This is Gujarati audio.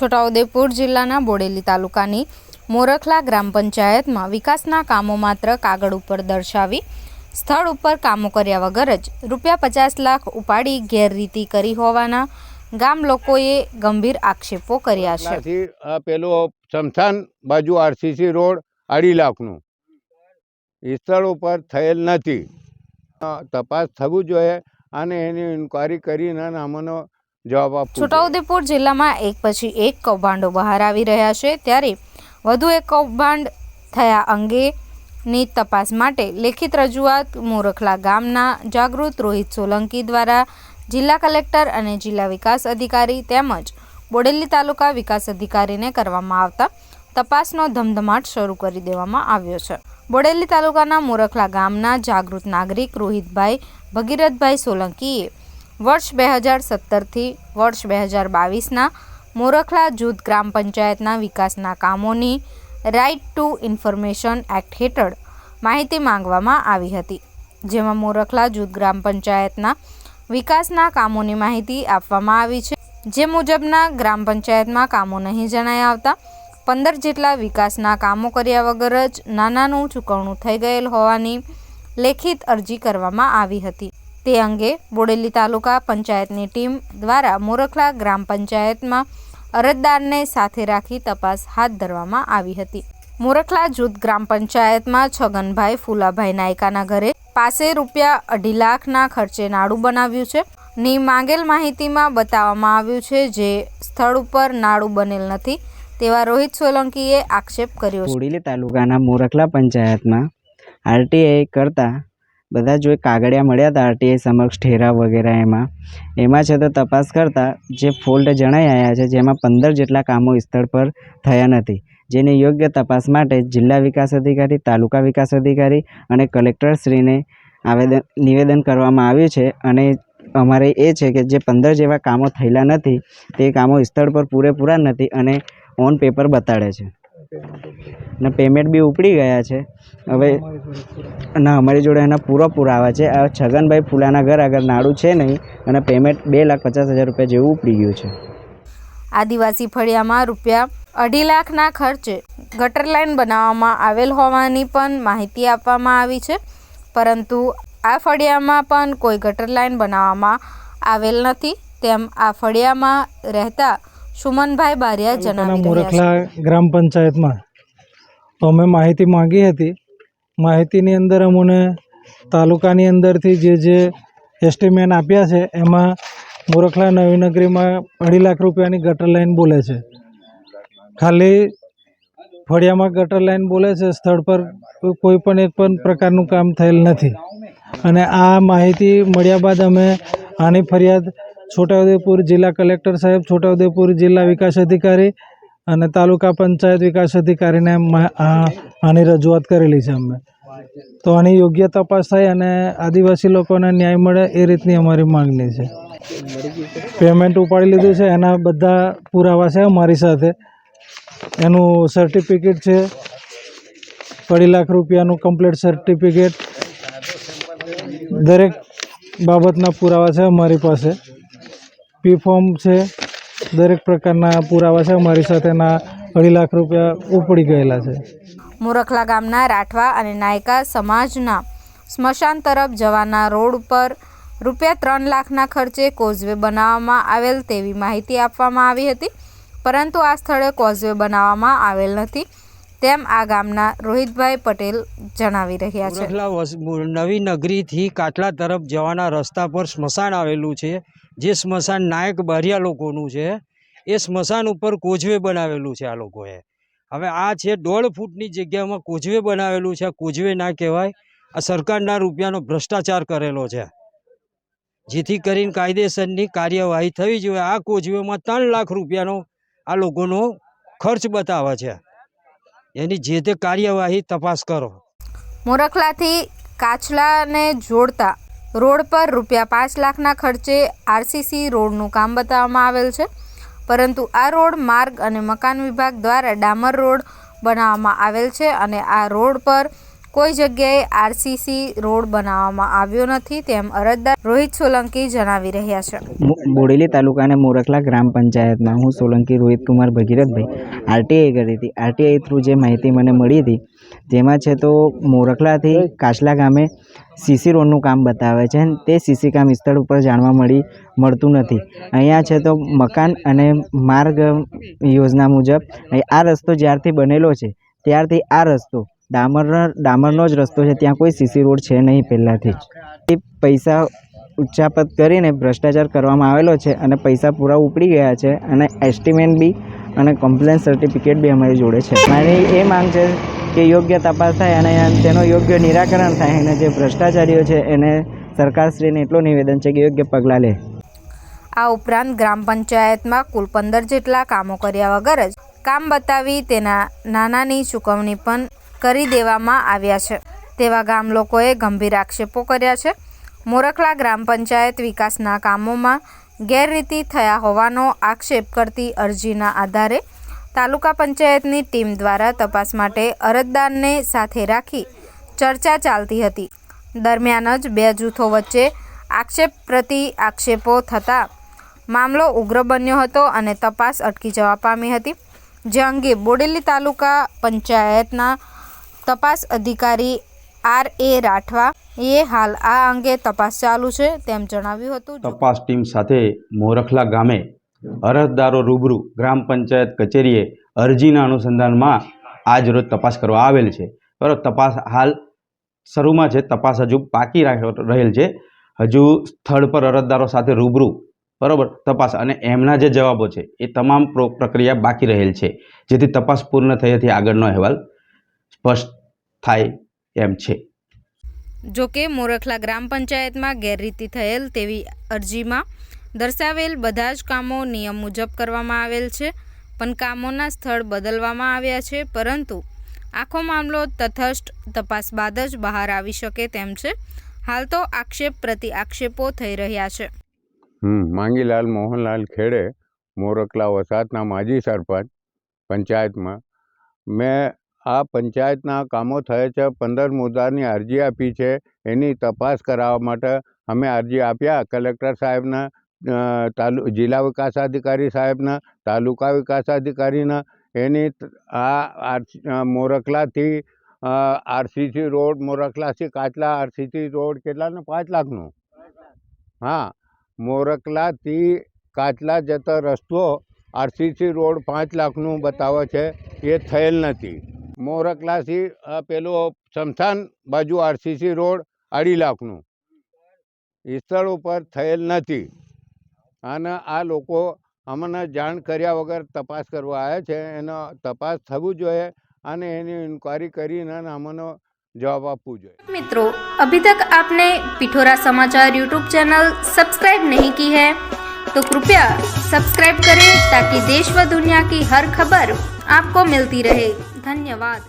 છોટાઉદેપુર જિલ્લાના બોડેલી તાલુકાની મોરખલા ગ્રામ પંચાયતમાં વિકાસના કામો માત્ર કાગળ ઉપર દર્શાવી, સ્થળ ઉપર કામો કર્યા વગર જ રૂપિયા પચાસ લાખ ઉપાડી ગેરરીતિ કરી હોવાના ગામ લોકોએ ગંભીર આક્ષેપો કર્યા છે. પેલું સમથાન બાજુ આરસીસી રોડ અઢી લાખનું. એ સ્થળ ઉપર થયેલ નથી. તપાસ થવું જોઈએ અને એની ઇન્કવાયરી કરીને અમને જવાબ આપો છોટાઉદેપુર જિલ્લામાં એક પછી એક કૌભાંડો બહાર આવી રહ્યા છે. ત્યારે વધુ એક કૌભાંડ થયા અંગેની તપાસ માટે લેખિત રજૂઆત મોરખલા ગામના જાગૃત રોહિત સોલંકી દ્વારા જિલ્લા કલેક્ટર અને જિલ્લા વિકાસ અધિકારી તેમજ બોડેલી તાલુકા વિકાસ અધિકારીને કરવામાં આવતા તપાસનો ધમધમાટ શરૂ કરી દેવામાં આવ્યો છે. બોડેલી તાલુકાના મોરખલા ગામના જાગૃત નાગરિક રોહિતભાઈ ભગીરથભાઈ સોલંકીએ વર્ષ બે હજાર સત્તરથી વર્ષ બે હજાર બાવીસના મોરખલા જૂથ ગ્રામ પંચાયતના વિકાસના કામોની રાઇટ ટુ ઇન્ફોર્મેશન એક્ટ હેઠળ માહિતી માંગવામાં આવી હતી. જેમાં મોરખલા જૂથ ગ્રામ પંચાયતના વિકાસના કામોની માહિતી આપવામાં આવી છે. જે મુજબના ગ્રામ પંચાયતમાં કામો નહીં જણાઈ આવતા પંદર જેટલા વિકાસના કામો કર્યા વગર જ નાનાનું ચૂકવણું થઈ ગયેલ હોવાની લેખિત અરજી કરવામાં આવી હતી. તે અંગે બોડેલી તાલુકા પંચાયતની ટીમ દ્વારા મોરખલા ગ્રામ પંચાયતમાં અરજદારને સાથે રાખી તપાસ હાથ ધરવામાં આવી હતી. મોરખલા જૂથ ગ્રામ પંચાયતમાં છગનભાઈ ફુલાભાઈ નાયકાના ઘરે પાસે રૂપિયા અઢી લાખના ખર્ચે નાડું બનાવ્યું છે. ની માંગેલ માહિતીમાં બતાવવામાં આવ્યું છે જે સ્થળ ઉપર નાડું બનેલ નથી તેવા રોહિત સોલંકીએ આક્ષેપ કર્યો છે. તાલુકાના મોરખલા પંચાયતમાં આરટીઆઈ કરતાં બધા જો કાગળિયા મળ્યા હતા આરટીઆઈ સમક્ષ ઠેરા વગેરે એમાં. એમાં છે તો તપાસ કરતાં જે ફોલ્ટ જણાઈ આવ્યા છે જેમાં પંદર જેટલા કામો સ્થળ પર થયા નથી. જેની યોગ્ય તપાસ માટે જિલ્લા વિકાસ અધિકારી, તાલુકા વિકાસ અધિકારી અને કલેક્ટરશ્રીને આવેદન, નિવેદન કરવામાં આવ્યું છે અને અમારે એ છે કે જે પંદર જેવા કામો થયેલા નથી, તે કામો સ્થળ પર પૂરેપૂરા નથી અને ઓન પેપર બતાડે છે. અને પેમેન્ટ બી ઉપડી ગયા છે. હવે ના અમારી જોડે એના પૂરો પુરાવા છે. આ છગનભાઈ ફૂલાના ઘર આગળ નાડું છે નહીં અને પેમેન્ટ બે લાખ પચાસ હજાર રૂપિયા જેવું ઉપડી ગયું છે. આદિવાસી ફળિયામાં રૂપિયા અઢી લાખના ખર્ચે ગટર લાઇન બનાવવામાં આવેલ હોવાની પણ માહિતી આપવામાં આવી છે. પરંતુ આ ફળિયામાં પણ કોઈ ગટર લાઇન બનાવવામાં આવેલ નથી. તેમ આ ફળિયામાં રહેતા સુમનભાઈ બારિયા જણાવી રહ્યા છે. ગ્રામ પંચાયતમાં તો અમે માહિતી માંગી હતી. માહિતીની અંદર અમને તાલુકાની અંદરથી જે જે એસ્ટિમેન આપ્યા છે, એમાં મોરખલા નવીનગરીમાં અઢી લાખ રૂપિયાની ગટર લાઈન બોલે છે. ખાલી ફળિયામાં ગટર લાઈન બોલે છે, સ્થળ પર કોઈ પણ એક પણ પ્રકારનું કામ થયેલ નથી. અને આ માહિતી મળ્યા બાદ અમે આની ફરિયાદ છોટાઉદેપુર જિલ્લા કલેક્ટર સાહેબ, છોટાઉદેપુર જિલ્લા વિકાસ અધિકારી અને તાલુકા પંચાયત વિકાસ અધિકારીને આની રજૂઆત કરેલી છે અમે તો આની યોગ્ય તપાસ થાય અને આદિવાસી લોકોને ન્યાય મળે એ રીતની અમારી માંગણી છે. પેમેન્ટ ઉપાડી લીધું છે, એના બધા પુરાવા છે અમારી સાથે. એનું સર્ટિફિકેટ છે, અઢી લાખ રૂપિયાનું કમ્પ્લીટ સર્ટિફિકેટ દરેક બાબતના પુરાવા છે અમારી પાસે. પી ફોર્મ છે દરેક પ્રકારના પુરાવા છે. અમારી સાથેના અઢી લાખ રૂપિયા ઉપડી ગયેલા છે. મોરખલા ગામના રાઠવા અને નાયકા સમાજના સ્મશાન તરફ જવાના રોડ ઉપર રૂપિયા ત્રણ લાખના ખર્ચે કોઝવે બનાવવામાં આવેલ તેવી માહિતી આપવામાં આવી હતી. પરંતુ આ સ્થળે કોઝવે બનાવવામાં આવેલ નથી. તેમ આ ગામના રોહિતભાઈ પટેલ જણાવી રહ્યા છે. નવી નગરીથી કાટલા તરફ જવાના રસ્તા પર સ્મશાન આવેલું છે, જે સ્મશાન નાયક બારિયા લોકોનું છે. એ સ્મશાન ઉપર કોઝવે બનાવેલું છે આ લોકોએ. હવે આ છે દોઢ ફૂટની જગ્યામાં કોઝવે બનાવેલું છે, આ કોઝવે ના કહેવાય. આ સરકારના રૂપિયાનો ભ્રષ્ટાચાર કરેલો છે. જેથી કરીને કાયદેસરની કાર્યવાહી થવી જોઈએ આ કોઝવેમાં ત્રણ લાખ રૂપિયાનો આ લોકોનો ખર્ચ બતાવે છે. એની જે તે કાર્યવાહી તપાસ કરો. મોરખલાથી કાછલાને જોડતા રોડ પર રૂપિયા પાંચ લાખના ખર્ચે આરસીસી રોડનું કામ બતાવવામાં આવેલ છે. પરંતુ આ રોડ માર્ગ અને મકાન વિભાગ દ્વારા ડામર રોડ બનાવવામાં આવેલ છે અને આ રોડ પર કોઈ જગ્યાએ આરસીસી રોડ બનાવવામાં આવ્યો નથી તેમ અરજદાર રોહિત સોલંકી જણાવી રહ્યા છે. બોડેલી તાલુકાને મોરખલા ગ્રામ પંચાયતમાં હું સોલંકી રોહિતકુમાર ભગીરથભાઈ આરટીઆઈ કરી હતી. આરટીઆઈ થ્રુ જે માહિતી મને મળી હતી તેમાં છે તો મોરખલાથી કાચલા ગામે સીસી રોડનું કામ બતાવે છે તે સીસી કામ સ્થળ ઉપર જાણવા મળી, મળતું નથી. અહીંયા છે તો મકાન અને માર્ગ યોજના મુજબ આ રસ્તો જ્યારથી બનેલો છે, ત્યારથી આ રસ્તો ડામરનો ડામરનો જ રસ્તો છે. ત્યાં કોઈ સીસી રોડ છે નહીં પહેલાંથી જ. એ પૈસા ઉચ્ચાપત કરીને ભ્રષ્ટાચાર કરવામાં આવેલો છે અને પૈસા પૂરા ઉપડી ગયા છે અને એસ્ટિમેટ બી અને કમ્પ્લેન સર્ટિફિકેટ બી અમારી જોડે છે. મારી એ માંગ છે કે યોગ્ય તપાસ થાય અને તેનો યોગ્ય નિરાકરણ થાય. અને જે ભ્રષ્ટાચારીઓ છે એને સરકારશ્રીને એટલું નિવેદન છે કે યોગ્ય પગલાં લે. આ ઉપરાંત ગ્રામ પંચાયતમાં કુલ પંદર જેટલા કામો કર્યા વગર જ કામ બતાવી તેના નાનાની ચૂકવણી પણ કરી દેવામાં આવ્યા છે. તેવા ગામ લોકોએ ગંભીર આક્ષેપો કર્યા છે. મોરખલા ગ્રામ પંચાયત વિકાસના કામોમાં ગેરરીતિ થયા હોવાનો આક્ષેપ કરતી અરજીના આધારે તાલુકા પંચાયતની ટીમ દ્વારા તપાસ માટે અરજદારને સાથે રાખી ચર્ચા ચાલતી હતી. દરમિયાન જ બે જૂથો વચ્ચે આક્ષેપ પ્રતિ આક્ષેપો થતાં મામલો ઉગ્ર બન્યો હતો અને તપાસ અટકી જવા પામી હતી. જે અંગે બોડેલી તાલુકા પંચાયતના તપાસ અધિકારી આર એ રાઠવા એ હાલ આ અંગે તપાસ ચાલુ છે તેમ જણાવ્યું હતું. તપાસ ટીમ સાથે મોરખલા ગામે અરજદારો રૂબરૂ ગ્રામ પંચાયત કચેરીએ અરજીના અનુસંધાનમાં આજ રોજ તપાસ કરવા આવેલ છે. બરાબર તપાસ હાલ શરૂમાં છે. તપાસ હજુ બાકી રહેલ છે. હજુ સ્થળ પર અરજદારો સાથે રૂબરૂ. બરાબર? તપાસ અને એમના જે જવાબો છે એ તમામ પ્રો- પ્રક્રિયા બાકી રહેલ છે. જેથી તપાસ પૂર્ણ થયેથી આગળનો અહેવાલ સ્પષ્ટ થાય એમ છે. જોકે મોરખલા ગ્રામ પંચાયતમાં ગેરરીતિ થયેલ તેવી અરજીમાં દર્શાવેલ બધા જ કામો નિયમ મુજબ કરવામાં આવેલ છે પણ કામોના સ્થળ બદલવામાં આવ્યા છે પરંતુ આખો મામલો તથસ્થ તપાસ બાદ જ બહાર આવી શકે તેમ છે. હાલ તો આક્ષેપ પ્રતિ આક્ષેપો થઈ રહ્યા છે. હમ માંગીલાલ મોહનલાલ ખેડે મોરકલા વસાતના માજી સરપંચ પંચાયતમાં. મેં આ પંચાયતના કામો થયા છે, પંદર મુદ્દાની અરજી આપી છે. એની તપાસ કરાવવા માટે અમે અરજી આપ્યા. કલેક્ટર સાહેબને તાલુ, જિલ્લા વિકાસ અધિકારી સાહેબના, તાલુકા વિકાસ અધિકારીને. એની આ મોરખલાથી આરસીસી રોડ મોરખલાથી કાચલા આરસીસી રોડ કેટલાનો પાંચ લાખનું. હા મોરખલાથી કાચલા જતો રસ્તો આરસીસી રોડ પાંચ લાખનું બતાવે છે. એ થયેલ નથી. મોરકલાથી આ પેલું સમથાન બાજુ આરસીસી રોડ અઢી લાખનું એ સ્થળ ઉપર થયેલ નથી અને આ લોકો અમને જાણ કર્યા વગર તપાસ કરવા આવ્યા છે એનો તપાસ થવું જોઈએ અને એની ઇન્ક્વાયરી કરીને અમને જવાબ આપવું જોઈએ मित्रों अभी तक आपने पिठोरा समाचार यूट्यूब चैनल सब्सक्राइब नहीं की है तो कृपया सब्सक्राइब करें ताकि देश व दुनिया की हर खबर आपको मिलती रहे ધન્યવાદ